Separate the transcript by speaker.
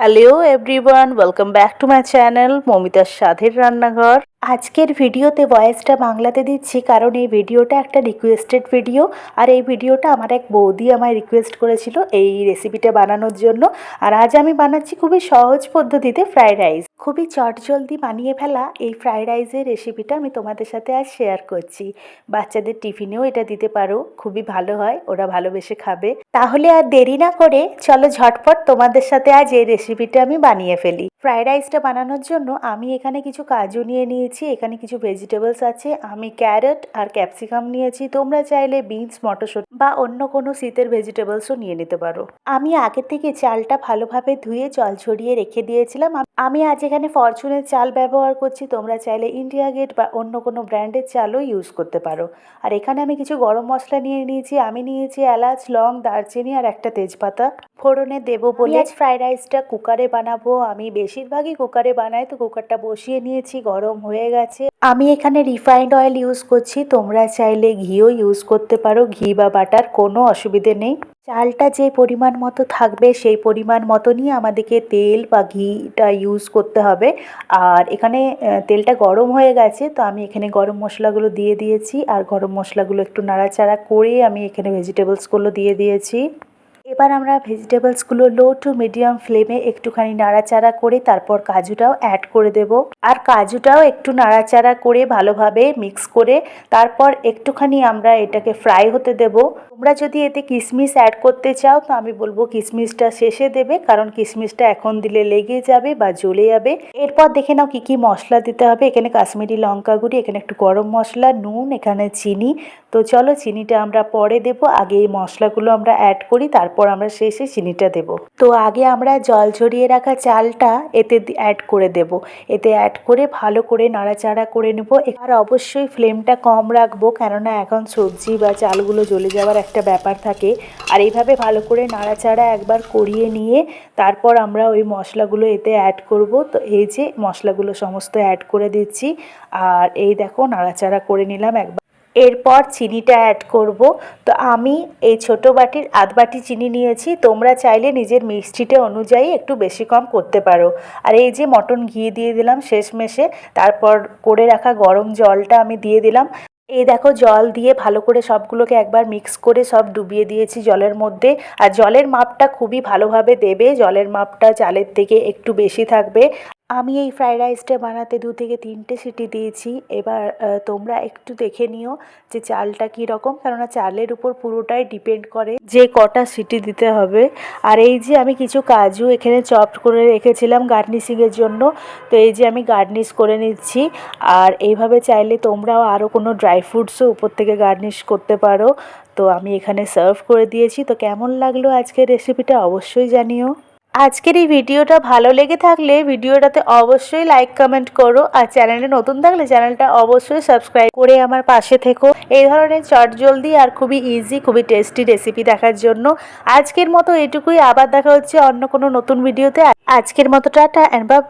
Speaker 1: Hello everyone welcome back to my channel মমিতার স্বাদের রান্নাঘর আজকের ভিডিওতে ভয়েসটা বাংলাতে দিচ্ছি, কারণ এই ভিডিওটা একটা রিকোয়েস্টেড ভিডিও আর এই ভিডিওটা আমার এক বৌদি আমায় রিকোয়েস্ট করেছিল এই রেসিপিটা বানানোর জন্য, আর আজ আমি বানাচ্ছি খুবই সহজ পদ্ধতিতে ফ্রাইড রাইস খুবই চটজলদি বানিয়ে ফেলা এই ফ্রাইড রাইসের রেসিপিটা আমি তোমাদের সাথে আজ শেয়ার করছি। বাচ্চাদের টিফিনেও এটা দিতে পারো, খুবই ভালো হয়, ওরা ভালোবেসে খাবে। তাহলে আর দেরি না করে, চলো ঝটপট তোমাদের সাথে আজ এই রেসিপিটা আমি বানিয়ে ফেলি। ফ্রাইড রাইসটা বানানোর জন্য আমি এখানে কিছু কাজু নিয়ে নিয়েছি, এখানে কিছু ভেজিটেবলস আছে, আমি ক্যারট আর ক্যাপসিকাম নিয়েছি। তোমরা চাইলে বিনস মটরশুঁটি বা অন্য কোনো শীতের ভেজিটেবলসও নিয়ে নিতে পারো। আমি আগে থেকে চালটা ভালোভাবে ধুয়ে জল ছড়িয়ে রেখে দিয়েছিলাম। আমি আজ এখানে ফরচুনের চাল ব্যবহার করছি। তোমরা চাইলে ইন্ডিয়া গেট বা অন্য কোনো ব্র্যান্ডের চালও ইউজ করতে পারো। আর এখানে আমি কিছু গরম মশলা নিয়ে নিয়েছি। আমি নিয়েছি এলাচ, লং, দারচিনি আর একটা তেজপাতা। ফোড়নে দেবো বলে আজ ফ্রাইড রাইসটা কুকারে বানাবো, আমি বেশিরভাগই কুকারে বানাই, তো কুকারটা বসিয়ে নিয়েছি, গরম হয়ে গেছে। আমি এখানে রিফাইন্ড অয়েল ইউজ করছি, তোমরা চাইলে ঘিও ইউজ করতে পারো, ঘি বা বাটার কোনো অসুবিধে নেই। চালটা যে পরিমাণ মতো থাকবে, সেই পরিমাণ মতনই আমাদেরকে তেল বা ঘিটা ইউজ করতে হবে। আর এখানে তেলটা গরম হয়ে গেছে, তো আমি এখানে গরম মশলাগুলো দিয়ে দিয়েছি, আর গরম মশলাগুলো একটু নাড়াচাড়া করে আমি এখানে ভেজিটেবলসগুলো দিয়ে দিয়েছি। এবার আমরা ভেজিটেবলসগুলো লো টু মিডিয়াম ফ্লেমে একটুখানি নাড়াচাড়া করে তারপর কাজুটাও অ্যাড করে দেব। আর কাজুটাও একটু নাড়াচাড়া করে ভালোভাবে মিক্স করে তারপর একটুখানি আমরা এটাকে ফ্রাই হতে দেব। তোমরা যদি এতে কিশমিশ অ্যাড করতে চাও, তো আমি বলব কিশমিশটা শেষে দেবে, কারণ কিশমিশটা এখন দিলে লেগে যাবে বা জ্বলে যাবে। এরপর দেখে নাও কি কি মশলা দিতে হবে। এখানে কাশ্মীরি লঙ্কা গুঁড়ি, এখানে একটু গরম মশলা, নুন, এখানে চিনি তো চলো চিনিটা আমরা পরে দেব। আগে এই মশলাগুলো আমরা অ্যাড করি, তারপর আমরা শেষে চিনিটা দেব। তো আগে আমরা জল ঝরিয়ে রাখা চালটা এতে অ্যাড করে দেব। এতে অ্যাড করে ভালো করে নাড়াচাড়া করে নেব। আর অবশ্যই ফ্লেমটা কম রাখব, কেননা এখন সবজি বা চালগুলো জ্বলে যাওয়ার একটা ব্যাপার থাকে। আর এইভাবে ভালো করে নাড়াচাড়া একবার করিয়ে নিয়ে তারপর আমরা ওই মশলাগুলো এতে অ্যাড করব। তো এই যে মশলাগুলো সমস্ত অ্যাড করে দিচ্ছি। আর এই দেখো, নাড়াচাড়া করে নিলাম একবার। এরপর চিনিটা অ্যাড করব। তো আমি এই ছোট বাটির আধ বাটি চিনি নিয়েছি। তোমরা চাইলে নিজের মিষ্টিটা অনুযায়ী একটু বেশি কম করতে পারো। আর এই যে মটন ঘি দিয়ে দিলাম শেষমেশে, তারপর করে রাখা গরম জলটা আমি দিয়ে দিলাম। এই দেখো জল দিয়ে ভালো করে সবগুলোকে একবার মিক্স করে সব ডুবিয়ে দিয়েছি জলের মধ্যে। আর জলের মাপটা খুবই ভালোভাবে দেবে। জলের মাপটা চালের থেকে একটু বেশি থাকবে। আমি এই ফ্রায়েড রাইসটা বানাতে দু থেকে তিনটে সিটি দিয়েছি। এবার তোমরা একটু দেখে নিও যে চালটা কী রকম, কেননা চালের উপর পুরোটাই ডিপেন্ড করে যে কটা সিটি দিতে হবে। আর এই যে আমি কিছু কাজু এখানে চপ করে রেখেছিলাম গার্নিশিংয়ের জন্য, তো এই যে আমি গার্নিশ করে নিচ্ছি। আর এইভাবে চাইলে তোমরাও আরও কোনো ড্রাই ফ্রুটসও উপর থেকে গার্নিশ করতে পারো। তো আমি এখানে সার্ভ করে দিয়েছি। তো কেমন লাগল আজকের রেসিপিটা অবশ্যই জানিও। আজকের এই ভিডিওটা ভালো লেগে থাকলে ভিডিওটাতে অবশ্যই লাইক কমেন্ট করো আর চ্যানেলে নতুন থাকলে চ্যানেলটা অবশ্যই সাবস্ক্রাইব করে আমার পাশে থেকো। এই ধরনের চট জলদি আর খুবই ইজি খুবই টেস্টি রেসিপি দেখার জন্য আজকের মতো এটুকুই। আবার দেখা হচ্ছে অন্য কোনো নতুন ভিডিওতে। আজকের মতো টাটা অ্যান্ড বাই